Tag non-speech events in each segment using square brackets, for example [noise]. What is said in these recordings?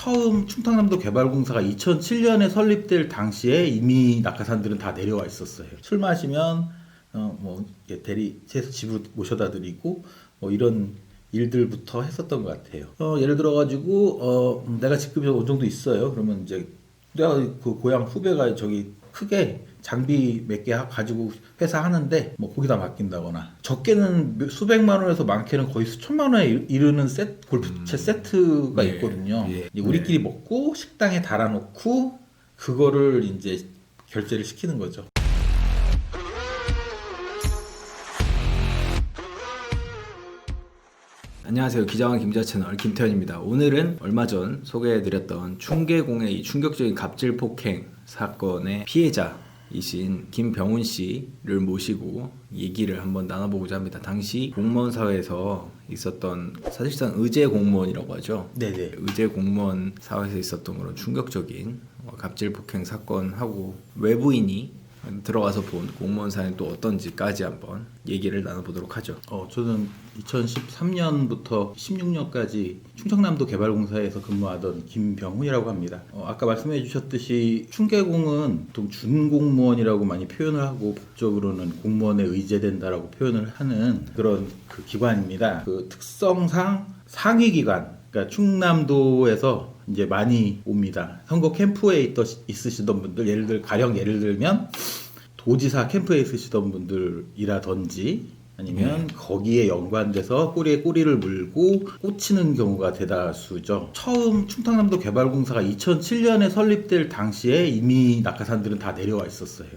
처음 충청남도 개발공사가 2007년에 설립될 당시에 이미 낙하산들은 다 내려와 있었어요. 술 마시면 어 뭐 대리체에서 집으로 모셔다 드리고 뭐 이런 일들부터 했었던 것 같아요. 어 예를 들어 가지고 어 음, 내가 직급이 어느 정도 있어요. 그러면 이제 내가 그 고향 후배가 저기 크게 장비 몇 개 가지고 회사 하는데 뭐 거기다 맡긴다거나 적게는 몇- 수백만 원에서 많게는 거의 수천만 원에 이- 이르는 세 골프채 세트가 예, 있거든요. 예. 우리끼리 먹고 식당에 달아놓고 그거를 이제 결제를 시키는 거죠. 안녕하세요. 기자왕 김자 채널 김태현입니다. 오늘은 얼마 전 소개해드렸던 충계공의 이 충격적인 갑질 폭행 사건의 피해자 이신 김병훈 씨를 모시고 얘기를 한번 나눠보고자 합니다. 당시 공무원 사회에서 있었던 사실상 의제 공무원이라고 하죠. 네네. 의제 공무원 사회에서 있었던 그런 충격적인 어, 갑질 폭행 사건하고 외부인이 들어가서 본 공무원 사회는 또 어떤지까지 한번 얘기를 나눠보도록 하죠. 어, 저는 2013년부터 16년까지 충청남도 개발공사에서 근무하던 김병훈이라고 합니다. 어, 아까 말씀해 주셨듯이 충계공은 보통 준공무원이라고 많이 표현을 하고 법적으로는 공무원에 의제된다라고 표현을 하는 그런 그 기관입니다. 그 특성상 상위 기관, 그러니까 충남도에서 이제 많이 옵니다. 선거 캠프에 있더, 있으시던 분들, 예를 들 가령 예를 들면 도지사 캠프에 있으시던 분들이라든지 아니면 거기에 연관돼서 꼬리에 꼬리를 물고 꽂히는 경우가 대다수죠. 처음 충청남도 개발공사가 2007년에 설립될 당시에 이미 낙하산들은 다 내려와 있었어요.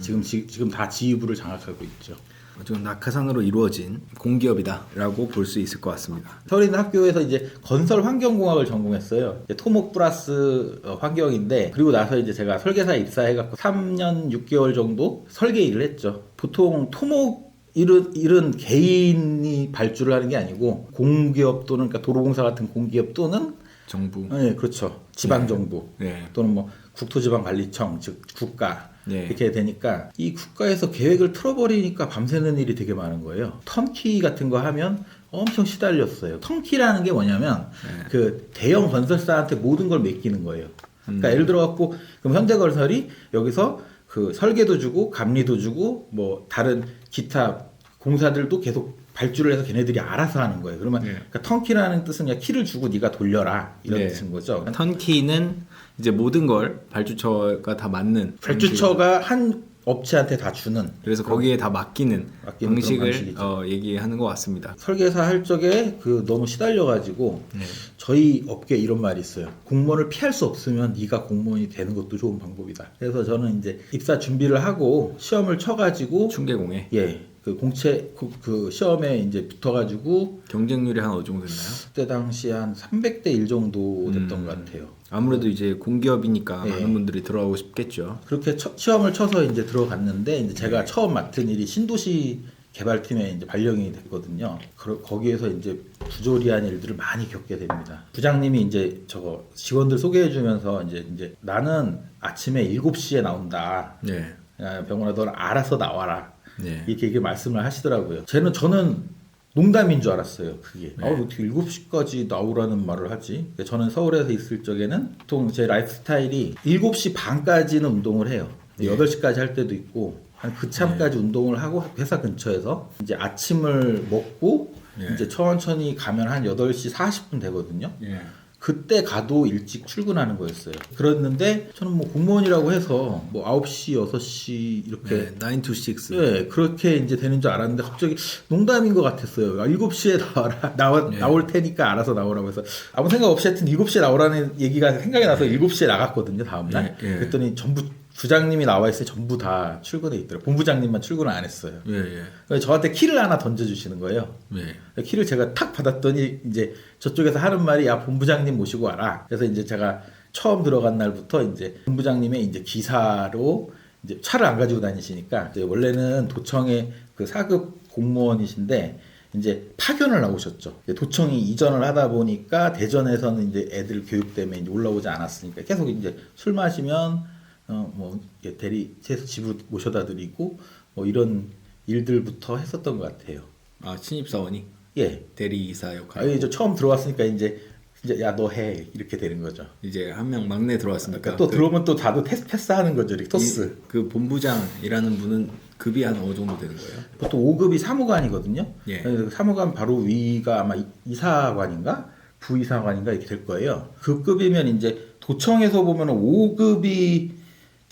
지금 지, 지금 다 지휘부를 장악하고 있죠. 지금 낙하산으로 이루어진 공기업이다라고 볼 수 있을 것 같습니다. 있는 학교에서 이제 건설 환경공학을 전공했어요. 토목 플러스 어, 환경인데 그리고 나서 이제 제가 설계사 입사해갖고 3년 6개월 정도 설계 일을 했죠. 보통 토목 일은, 일은 개인이 발주를 하는 게 아니고 공기업 또는 그러니까 도로공사 같은 공기업 또는 정부. 네, 그렇죠. 지방 정부 네. 또는 뭐 국토지방관리청 즉 국가 네. 이렇게 되니까 이 국가에서 계획을 틀어버리니까 밤새는 일이 되게 많은 거예요. 턴키 같은 거 하면 엄청 시달렸어요. 턴키라는 게 뭐냐면 네. 그 대형 건설사한테 모든 걸 맡기는 거예요. 그러니까 음. 예를 들어 갖고 그럼 현대건설이 여기서 그 설계도 주고 감리도 주고 뭐 다른 기타 공사들도 계속 발주를 해서 걔네들이 알아서 하는 거예요. 그러면 네. 그러니까 턴키라는 뜻은 그냥 키를 주고 네가 돌려라 이런 네. 뜻인 거죠. 턴키는 이제 모든 걸 발주처가 다 맞는 발주처가 한 업체한테 다 주는 그래서 거기에 다 맡기는, 맡기는 방식을. 어, 얘기하는 것 같습니다. 설계사 할 적에 그 너무 시달려가지고 네. 저희 업계 이런 말이 있어요. 공무원을 피할 수 없으면 네가 공무원이 되는 것도 좋은 방법이다. 그래서 저는 이제 입사 준비를 하고 시험을 쳐가지고 충계공에 예. 그 공채 그, 그 시험에 이제 붙어가지고 경쟁률이 한 어느 정도 됐나요? 그때 당시 한 300대 1 정도 됐던 음. 것 같아요. 아무래도 이제 공기업이니까 네. 많은 분들이 들어가고 싶겠죠. 그렇게 처- 시험을 쳐서 이제 들어갔는데 이제 제가 처음 맡은 일이 신도시 개발팀에 이제 발령이 됐거든요. 그- 거기에서 이제 부조리한 일들을 많이 겪게 됩니다. 부장님이 이제 저거 직원들 소개해주면서 이제 이제 나는 아침에 7시에 나온다. 네. 야, 병원아 너는 알아서 나와라. 네. 이렇게, 이렇게 말씀을 하시더라고요. 쟤는 저는 농담인 줄 알았어요. 그게. 네. 아, 어떻게 7시까지 나오라는 말을 하지? 저는 서울에서 있을 적에는 보통 제 라이프 스타일이 7시 반까지는 운동을 해요. 네. 8시까지 할 때도 있고 한 그 참까지 운동을 하고 회사 근처에서 이제 아침을 먹고 네. 이제 천천히 가면 한 8시 40분 되거든요. 예. 그때 가도 일찍 출근하는 거였어요. 그랬는데 저는 뭐 공무원이라고 해서 뭐 9시, 6시 이렇게 네. 9 to 6. 네, 그렇게 이제 되는 줄 알았는데 갑자기 농담인 것 같았어요. 아, 7시에 나와라. 나와, 네. 나올 테니까 알아서 나오라고 해서 아무 생각 없이 하여튼 7시에 나오라는 얘기가 생각이 나서 7시에 나갔거든요, 다음날. 네, 네. 그랬더니 전부 부장님이 나와 있어요. 전부 다 출근해 있더라고요. 본부장님만 출근을 안 했어요. 예, 예. 그래서 저한테 키를 하나 던져주시는 거예요. 예. 키를 제가 탁 받았더니 이제 저쪽에서 하는 말이 야 본부장님 모시고 와라. 그래서 이제 제가 처음 들어간 날부터 이제 본부장님의 이제 기사로 이제 차를 안 가지고 다니시니까 원래는 도청의 그 사급 공무원이신데 이제 파견을 나오셨죠. 도청이 이전을 하다 보니까 대전에서는 이제 애들 교육 때문에 이제 올라오지 않았으니까 계속 이제 술 마시면 어 뭐 대리체에서 집으로 모셔다 드리고 뭐 이런 일들부터 했었던 것 같아요. 아, 신입 사원이 예. 대리이사 역할. 아니 저 처음 들어왔으니까 이제 이제 야 너 해 이렇게 되는 거죠. 이제 한 명 막내 들어왔으니까 그러니까 또 들어오면 또 다들 패스 패스하는 거죠. 이렇게 토스. 이- 그 본부장이라는 분은 급이 한 어느 정도 되는 거예요? 보통 5급이 사무관이거든요. 예. 그래서 사무관 바로 위가 아마 이- 이사관인가 부이사관인가 이렇게 될 거예요. 그 급이면 이제 도청에서 보면 5급이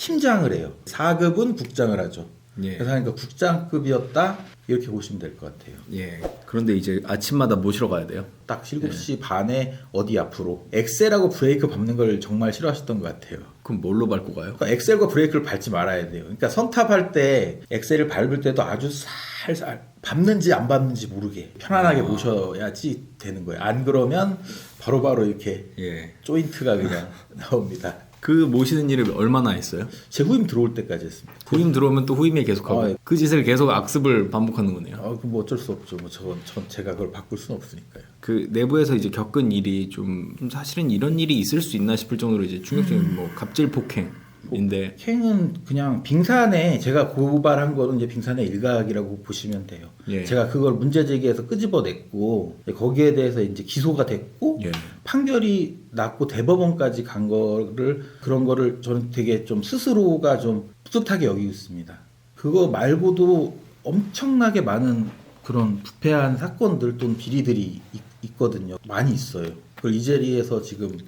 팀장을 해요. 4급은 국장을 하죠. 예. 그래서 하니까 국장급이었다 이렇게 보시면 될 것 같아요. 예. 그런데 이제 아침마다 모시러 가야 돼요. 딱 7시 반에 어디 앞으로 엑셀하고 브레이크 밟는 걸 정말 싫어하셨던 것 같아요. 그럼 뭘로 밟고 가요? 그러니까 엑셀과 브레이크를 밟지 말아야 돼요. 그러니까 선탑할 때 엑셀을 밟을 때도 아주 살살 밟는지 안 밟는지 모르게 편안하게 모셔야지 되는 거예요. 안 그러면 바로 바로 이렇게 예. 조인트가 그냥 [laughs] 나옵니다. 그 모시는 일을 얼마나 했어요? 제 후임 들어올 때까지 했습니다. 후임 들어오면 또 후임이 계속하고 아, 예. 그 짓을 계속 악습을 반복하는 거네요. 아, 그럼 뭐 어쩔 수 없죠. 뭐 저건 전 제가 그걸 바꿀 수는 없으니까요. 그 내부에서 이제 겪은 일이 좀, 좀 사실은 이런 일이 있을 수 있나 싶을 정도로 이제 충격적인 뭐 갑질 폭행 인데 캥은 그냥 빙산에 제가 고발한 거는 이제 빙산의 일각이라고 보시면 돼요. 예. 제가 그걸 문제 제기해서 끄집어냈고 거기에 대해서 이제 기소가 됐고 예. 판결이 났고 대법원까지 간 거를 그런 거를 저는 되게 좀 스스로가 좀 뿌듯하게 여기고 있습니다. 그거 말고도 엄청나게 많은 그런 부패한 사건들 또는 비리들이 있, 있거든요. 많이 있어요. 그걸 이 자리에서 지금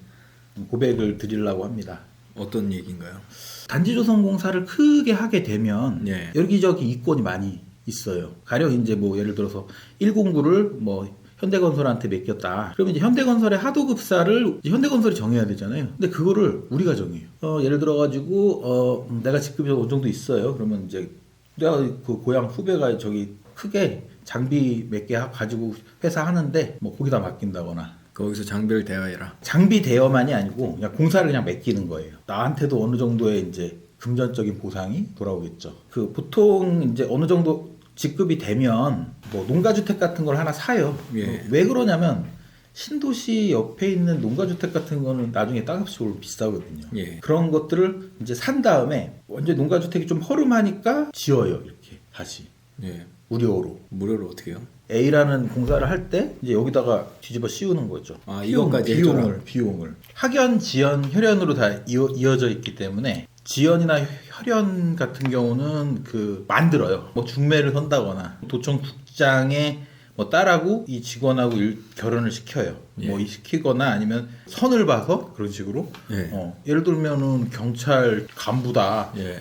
고백을 드리려고 합니다. 어떤 얘기인가요? 단지조선공사를 크게 하게 되면 예. 여기저기 이권이 많이 있어요. 가령 이제 뭐 예를 들어서 109를 뭐 현대건설한테 맡겼다. 그러면 이제 현대건설의 하도급사를 현대건설이 정해야 되잖아요. 근데 그거를 우리가 정해요. 어, 예를 들어 가지고 어, 음, 내가 직급이 어느 정도 있어요. 그러면 이제 내가 그 고향 후배가 저기 크게 장비 몇 개 가지고 회사 하는데 뭐 거기다 맡긴다거나 거기서 장비를 대여해라. 장비 대여만이 아니고 그냥 공사를 그냥 맡기는 거예요. 나한테도 어느 정도의 이제 금전적인 보상이 돌아오겠죠. 그 보통 이제 어느 정도 직급이 되면 뭐 농가주택 같은 걸 하나 사요. 예. 어, 왜 그러냐면 신도시 옆에 있는 농가주택 같은 거는 나중에 땅값이 오르 비싸거든요. 예. 그런 것들을 이제 산 다음에 완전 농가주택이 좀 허름하니까 지어요. 이렇게 다시 예. 무료로. 무료로 어떻게 해요? A라는 공사를 할 때 이제 여기다가 뒤집어 씌우는 거죠. 아, 비용, 이것까지 비용을 해줘라. 비용을 학연, 지연, 혈연으로 다 이어, 이어 져 있기 때문에 지연이나 혈연 같은 경우는 그 만들어요. 뭐 중매를 선다거나 도청 국장의 뭐 딸하고 이 직원하고 일, 결혼을 시켜요. 예. 뭐 시키거나 아니면 선을 봐서 그런 식으로. 예. 어, 예를 들면은 경찰 간부다. 예.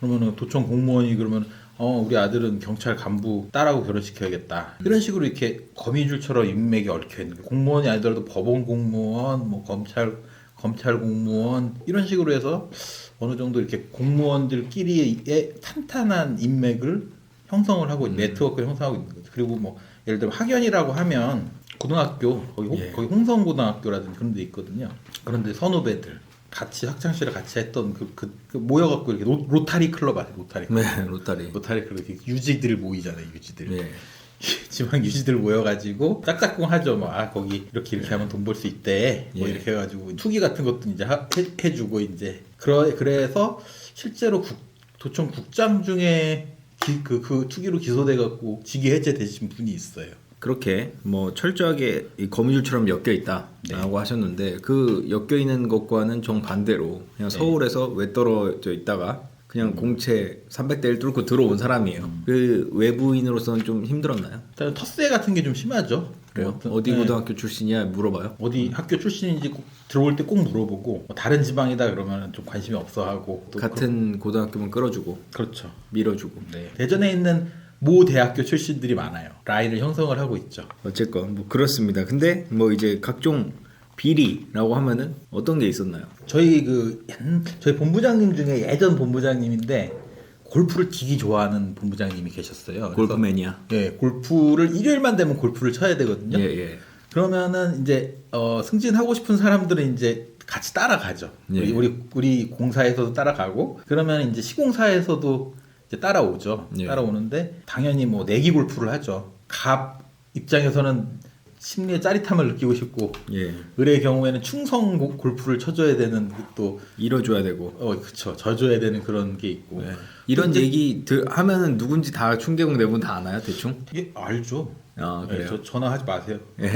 그러면은 도청 공무원이 그러면 어 우리 아들은 경찰 간부 딸하고 결혼시켜야겠다 이런 식으로 이렇게 거미줄처럼 인맥이 얽혀 있는 거예요. 공무원이 아니더라도 법원 공무원 뭐 검찰 검찰 공무원 이런 식으로 해서 어느 정도 이렇게 공무원들끼리의 탄탄한 인맥을 형성을 하고 있는 네트워크를 형성하고 있는 거죠. 그리고 뭐 예를 들면 학연이라고 하면 고등학교 거기 홍- 예. 거기 홍성고등학교라든지 그런 데 있거든요. 그런데 선후배들 같이 학창 시절에 같이 했던 그, 그, 그 모여갖고 이렇게 로, 로타리 클럽 아세요? 로타리 클럽. 네, 로타리. 로타리 클럽 이렇게 유지들 모이잖아요. 유지들. 예. [laughs] 지방 유지들 모여가지고 짝짝꿍 하죠. 뭐 아 거기 이렇게 이렇게 하면 돈 벌 수 있대. 뭐 예. 이렇게 해가지고 투기 같은 것도 이제 하- 해, 해주고 이제 그러 그래서 실제로 국, 도청 국장 중에 기, 그, 그 투기로 기소돼갖고 직위 해제되신 분이 있어요. 그렇게 뭐 철저하게 이 거미줄처럼 엮여 있다라고 네. 하셨는데 그 엮여 있는 것과는 정 반대로 그냥 네. 서울에서 외떨어져 있다가 그냥 음. 공채 300대 1 뚫고 들어온 사람이에요. 그 외부인으로서는 좀 힘들었나요? 일단 텃세 같은 게 좀 심하죠. 그래요? 뭐 어디 네. 고등학교 출신이야 물어봐요. 어디 학교 출신인지 꼭 들어올 때 꼭 물어보고 뭐 다른 지방이다 그러면 좀 관심이 없어하고 또 같은 고등학교만 끌어주고 그, 그렇죠. 밀어주고. 네. 대전에 있는 모 대학교 출신들이 많아요. 라인을 형성을 하고 있죠. 어쨌건 뭐 그렇습니다. 근데 뭐 이제 각종 비리라고 하면은 어떤 게 있었나요? 저희 그 옛- 저희 본부장님 중에 예전 본부장님인데 골프를 되게 좋아하는 본부장님이 계셨어요. 그래서 골프 매니아. 예, 골프를 일요일만 되면 골프를 쳐야 되거든요. 예 예. 그러면은 이제 어, 승진하고 싶은 사람들은 이제 같이 따라가죠. 예. 우리, 우리 우리 공사에서도 따라가고 그러면 이제 시공사에서도 이제 따라오죠. 예. 따라오는데 당연히 뭐 내기 골프를 하죠. 갑 입장에서는 심리의 짜릿함을 느끼고 싶고 예. 을의 경우에는 충성 고- 골프를 쳐줘야 되는 그또 이뤄줘야 되고. 어, 그쵸 져줘야 되는 그런 게 있고 네. 이런 근데 얘기 들, 하면은 누군지 다 충계공 내분 다 아나요 대충? 이게 알죠. 아 예, 그래요. 저 전화하지 마세요. 예.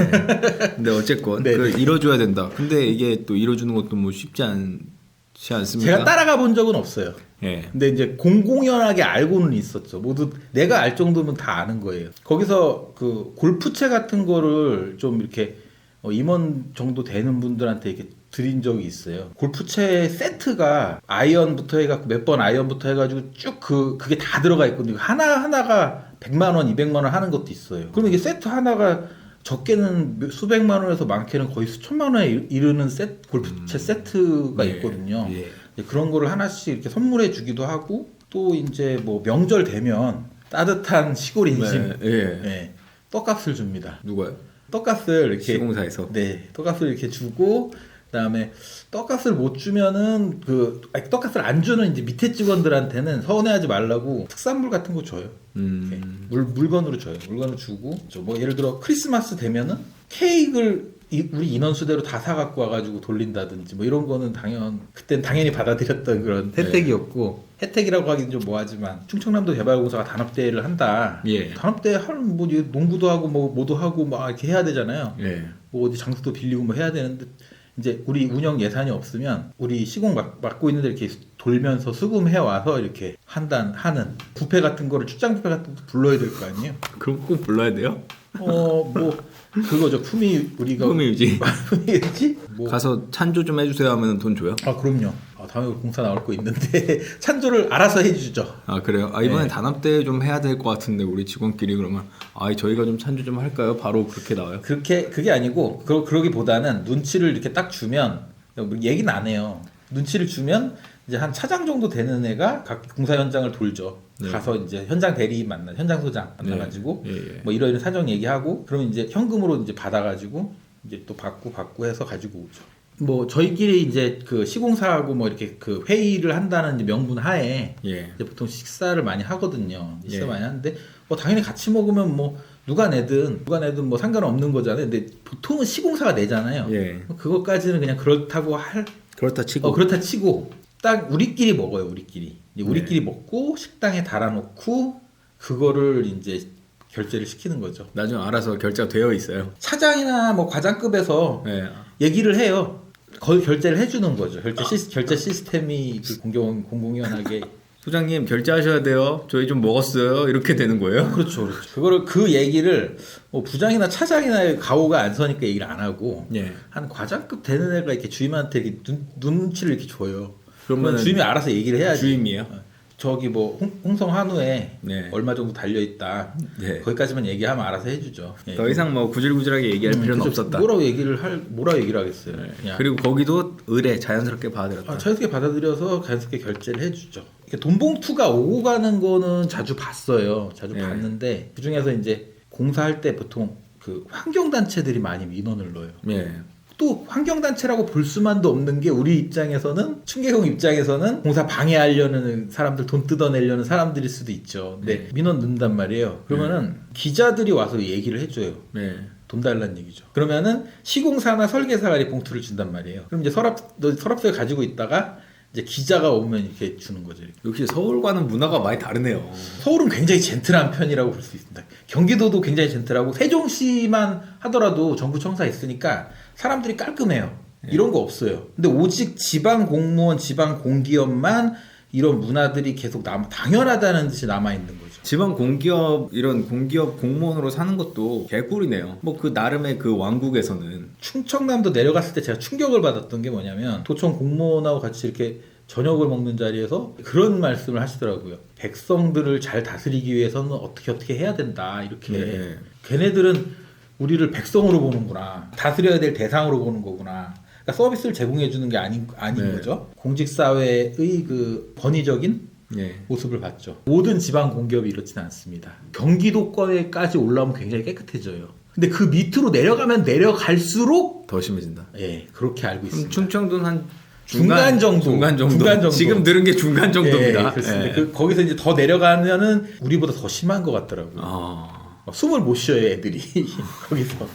근데 어쨌건 네, 그 이뤄줘야 된다. 근데 이게 또 이뤄주는 것도 뭐 쉽지 않지 않습니까? 제가 따라가 본 적은 없어요. 예. 근데 이제 공공연하게 알고는 있었죠. 모두 내가 알 정도면 다 아는 거예요. 거기서 그 골프채 같은 거를 좀 이렇게 어, 임원 정도 되는 분들한테 이렇게 드린 적이 있어요. 골프채 세트가 아이언부터 해갖고 몇 번 아이언부터 해가지고 쭉 그 그게 다 들어가 있거든요. 하나 하나가 100만 원, 200만 원 하는 것도 있어요. 그러면 이게 세트 하나가 적게는 몇- 수백만 원에서 많게는 거의 수천만 원에 이- 이르는 세 골프채 세트가 예, 있거든요. 예. 그런 거를 하나씩 이렇게 선물해 주기도 하고 또 이제 뭐 명절 되면 따뜻한 시골 인심 네, 예. 예, 떡값을 줍니다. 누가요? 떡값을 이렇게 시공사에서. 네 떡값을 이렇게 주고 그다음에 떡값을 못 주면은 그 아니, 떡값을 안 주는 이제 밑에 직원들한테는 서운해하지 말라고 특산물 같은 거 줘요. 이렇게 음. 물 물건으로 줘요. 물건을 주고 저뭐 예를 들어 크리스마스 되면은 케이크를 이- 우리 인원 수대로 다 사갖고 와가지고 돌린다든지 뭐 이런 거는 당연 그땐 당연히 받아들였던 그런 네. 혜택이었고 혜택이라고 하긴 좀 뭐하지만 충청남도 개발공사가 단합대회를 한다. 예. 단합대회 할뭐 농구도 하고 뭐 뭐도 하고 막 이렇게 해야 되잖아요. 예. 뭐 어디 장소도 빌리고 뭐 해야 되는데 이제 우리 운영 예산이 없으면 우리 시공 맡, 맡고 있는데 이렇게 돌면서 수금해 와서 이렇게 한단 하는 부페 같은 거를 출장 부페 같은 것도 불러야 될 거 아니에요? 그럼 꼭 불러야 돼요? 어뭐 그거죠 품위 우리가 품위 유지. [laughs] 품위지 뭐. 가서 찬조 좀 해주세요 하면 돈 줘요? 아 그럼요. 아, 다음에 공사 나올 거 있는데 [laughs] 찬조를 알아서 해주죠. 아 그래요? 아 이번에 네. 단합대 좀 해야 될 것 같은데 우리 직원끼리 그러면 아 저희가 좀 찬조 좀 할까요? 바로 그렇게 나와요? 그렇게 그게 아니고 그러, 그러기보다는 눈치를 이렇게 딱 주면 뭐 얘기는 안 해요. 눈치를 주면 이제 한 차장 정도 되는 애가 각 공사 현장을 돌죠. 네. 가서 이제 현장 대리 만나, 현장 소장 만나가지고 예, 예. 뭐 이런 이런 사정 얘기하고 그러면 이제 현금으로 이제 받아가지고 이제 또 받고 받고 해서 가지고 오죠. 뭐 저희끼리 이제 그 시공사하고 뭐 이렇게 그 회의를 한다는 명분 하에 예. 이제 보통 식사를 많이 하거든요. 식사 예. 많이 하는데 뭐 당연히 같이 먹으면 뭐 누가 내든 누가 내든 뭐 상관없는 거잖아요. 근데 보통은 시공사가 내잖아요. 예. 그것까지는 그냥 그렇다고 할 그렇다 치고. 어, 그렇다 치고 딱 우리끼리 먹어요. 우리끼리 네. 우리끼리 먹고 식당에 달아놓고 그거를 이제 결제를 시키는 거죠. 나중에 알아서 결제가 되어 있어요. 차장이나 뭐 과장급에서 예. 얘기를 해요. 거의 결제를 해주는 거죠. 결제 시스, 결제 시스템이 그 공공 공공연하게 [laughs] 소장님 결제하셔야 돼요. 저희 좀 먹었어요. 이렇게 되는 거예요? 그렇죠, 그렇죠. 그거를 그 얘기를 뭐 부장이나 차장이나 가오가 안 서니까 얘기를 안 하고 예. 한 과장급 되는 애가 이렇게 주임한테 이렇게 눈, 눈치를 이렇게 줘요. 그러면 주임이 알아서 얘기를 해야지. 주임이에요? 저기 뭐 홍, 홍성 한우에 네. 얼마 정도 달려 있다. 네. 거기까지만 얘기하면 알아서 해주죠. 예. 더 이상 뭐 구질구질하게 얘기할 음, 필요는. 없었다. 뭐라고 얘기를 할 뭐라고 얘기를 하겠어요. 그냥 그리고 거기도 의뢰 자연스럽게 받아들였다. 아, 자연스럽게 받아들여서 자연스럽게 결제를 해주죠. 이렇게 돈 봉투가 오고 가는 거는 자주 봤어요. 자주 네. 봤는데 그 중에서 이제 공사할 때 보통 그 환경 단체들이 많이 민원을 넣어요. 예. 또 환경 단체라고 볼 수만도 없는 게 우리 입장에서는 춘계공 입장에서는 공사 방해하려는 사람들 돈 뜯어내려는 사람들일 수도 있죠. 근데 네. 민원 넣는단 말이에요. 그러면은 기자들이 와서 얘기를 해줘요. 예. 돈 달라는 얘기죠. 그러면은 시공사나 설계사가 이 봉투를 준단 말이에요. 그럼 이제 서랍 너 서랍소에 가지고 있다가 이제 기자가 오면 이렇게 주는 거죠. 이렇게. 역시 서울과는 문화가 많이 다르네요. 서울은 굉장히 젠틀한 편이라고 볼 수 있습니다. 경기도도 굉장히 젠틀하고 세종시만 하더라도 정부 청사 있으니까 사람들이 깔끔해요. 이런 거 없어요. 근데 오직 지방 공무원, 지방 공기업만 이런 문화들이 계속 남 당연하다는 듯이 남아 있는. 지방 공기업 이런 공기업 공무원으로 사는 것도 개꿀이네요. 뭐 그 나름의 그 왕국에서는 충청남도 내려갔을 때 제가 충격을 받았던 게 뭐냐면 도청 공무원하고 같이 이렇게 저녁을 먹는 자리에서 그런 말씀을 하시더라고요. 백성들을 잘 다스리기 위해서는 어떻게 어떻게 해야 된다 이렇게. 네. 걔네들은 우리를 백성으로 보는구나. 다스려야 될 대상으로 보는 거구나. 그러니까 서비스를 제공해 주는 게 아닌 아닌 네. 거죠. 공직 사회의 그 권위적인 예. 모습을 봤죠. 모든 지방 공기업이 이렇지는 않습니다. 경기도권에까지 올라오면 굉장히 깨끗해져요. 근데 그 밑으로 내려가면 내려갈수록 더 심해진다. 예 그렇게 알고 그럼 있습니다. 충청도는 한 중간 정도. 중간 정도. 중간 정도. 지금 들은 게 중간 정도입니다. 예, 그렇습니다. 예. 그, 거기서 이제 더 내려가면은 우리보다 더 심한 것 같더라고요. 아. 숨을 못 쉬어요 애들이 [laughs] 거기서.